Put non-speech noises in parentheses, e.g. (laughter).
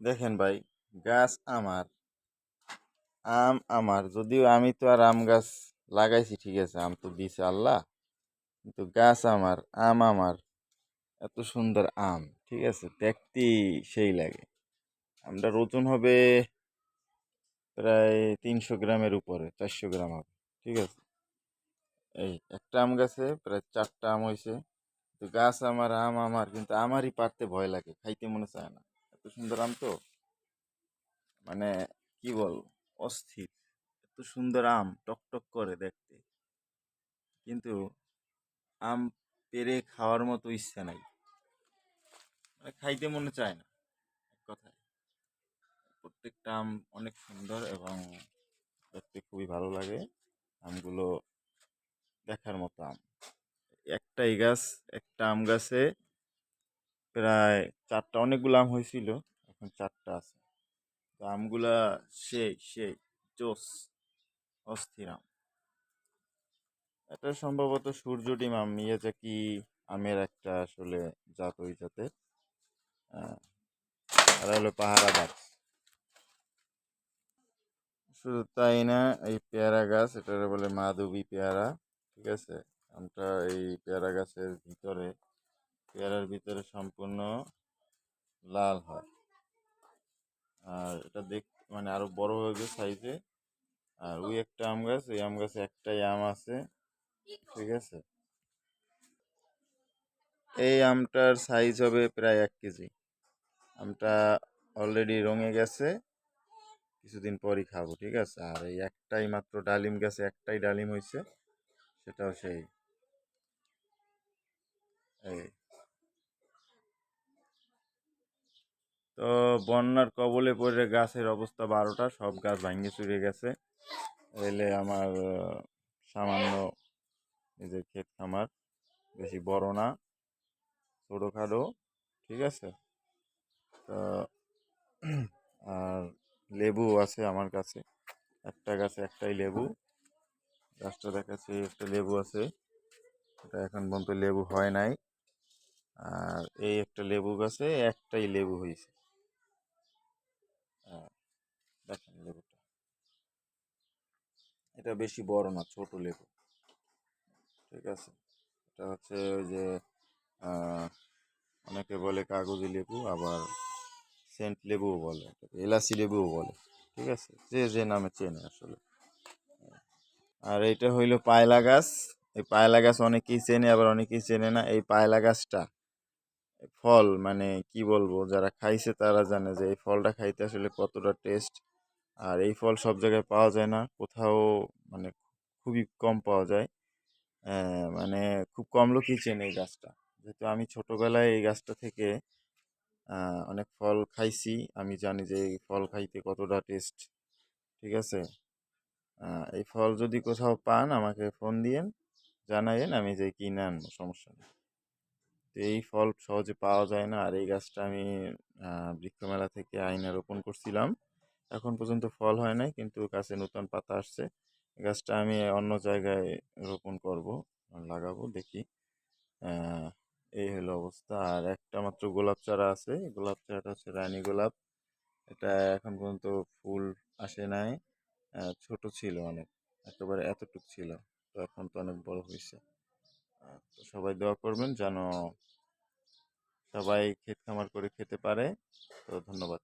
দেখেন ভাই, গাছ আমার। আম আমার, যদিও আমি তো আর আম গাছ লাগাইছি, ঠিক আছে, আম তো দিছে আল্লাহ, কিন্তু গাছ আমার, আম আমার, এত সুন্দর আম, ঠিক আছে দেখতে সেই লাগে। আমটার ওজন হবে প্রায় তিনশো গ্রামের উপরে, চারশো গ্রাম হবে, ঠিক আছে। এই একটা আম গাছে প্রায় চারটা আম হয়েছে তো গাছ আমার, আম আমার, কিন্তু আমারই পারতে ভয় লাগে, খাইতে মনে চায় না। এত সুন্দর আম তো? মানে কি বল অস্থির। এত সুন্দর আম, টক টক করে দেখতে। কিন্তু আম পেরে খাওয়ার মতো ইচ্ছা নাই। মানে খাইতে মনে চায় না, এক কথায়। প্রত্যেকটা আম অনেক সুন্দর এবং দেখতে খুবই ভালো লাগে আমগুলো দেখার মতো আম। একটাই গাছ, একটা আম গাছে প্রায় চারটা, অনেকগুলো আম হয়েছিল। এখন চারটা আছে। তো আমগুলা সেই সেই, জোস, অস্থির আম। এটা সম্ভবত সূর্য ডিম আম মিয়াজাকি আমের একটা আসলে জাত ওই জাতের। আর হলো পাহারা গাছ। শুধু তাই না, এই পেয়ারা গাছ এটা বলে মাধবী পেয়ারা, ঠিক আছে? আমটা এই পেয়ারা গাছের ভিতরে পেয়ারার ভিতরে সম্পূর্ণ লাল হয়। আর এটা দেখ মানে আরও বড় হবে সাইজে আর ওই একটা আম গাছ ওই আম গাছে একটাই আম আছে। ঠিক আছে? এই আমটার সাইজ হবে প্রায় এক কেজি। আমটা অলরেডি রঙে গেছে। কিছুদিন পরই খাব, ঠিক আছে? আর এই একটাই মাত্র ডালিম গাছে একটাই ডালিম হয়েছে সেটাও সেই। এই তো বন্যার কবলে পড়ে গাছের অবস্থা বারোটা, সব গাছ ভাঙে চুরে গেছে। এলে আমার সামান্য নিজের ক্ষেত খামার, বেশি বড় না, ছোটোখাটো, ঠিক আছে? তো (clears throat) আর লেবু আছে আমার কাছে, একটা গাছে একটাই লেবু। গাছটা দেখাচ্ছে, একটা লেবু আছে। এটা এখন পর্যন্ত লেবু হয় নাই। আর এই একটা লেবু গাছে একটাই লেবু হয়েছে এটা বেশি বড় না, ছোট লেবু। ঠিক আছে? এটা হচ্ছে ওই যে অনেকে বলে কাগজি লেবু, আবার সেন্ট লেবুও বলে, এলাচি লেবুও বলে। ঠিক আছে? যে যে নামে চেনে আসলে। আর এটা হইল পায়লা গাছ। এই পায়লা গাছ অনেকেই চেনে, আবার অনেকেই চেনে না। এই পায়লা গাছটা ফল মানে কি বলব, যারা খাইছে তারা জানে যে এই ফলটা খাইতে আসলে কতটা টেস্ট আর এই ফল সব জায়গায় পাওয়া যায় না। কোথাও মানে খুবই কম পাওয়া যায়। মানে খুব কম লোকই চেনে এই গাছটা। যেহেতু আমি ছোটোবেলায় এই গাছটা থেকে অনেক ফল খাইছি। আমি জানি যে এই ফল খাইতে কতটা টেস্ট, ঠিক আছে? এই ফল যদি কোথাও পান, আমাকে ফোন দিয়েন জানাইন আমি যে কিনে আনব, সমস্যা নেই। তো এই ফল সহজে পাওয়া যায় না। আর এই গাছটা আমি বৃক্ষমেলা থেকে আইনা রোপণ করছিলাম। এখন পর্যন্ত ফল হয় নাই, কিন্তু গাছে নতুন পাতা আসছে। গাছটা আমি অন্য জায়গায় রোপণ করব, লাগাবো, দেখি। এই হলো অবস্থা। আর একটা মাত্র গোলাপ চারা আছে, গোলাপ চারাটা হচ্ছে রানী গোলাপ। এটা এখন পর্যন্ত ফুল আসে নাই। ছোট ছিল অনেক, একেবারে এতটুক ছিল, তো এখন তো অনেক বড় হয়েছে তো সবাই দোয়া করবেন যেন সবাই ক্ষেত খামার করে খেতে পারে। তো ধন্যবাদ।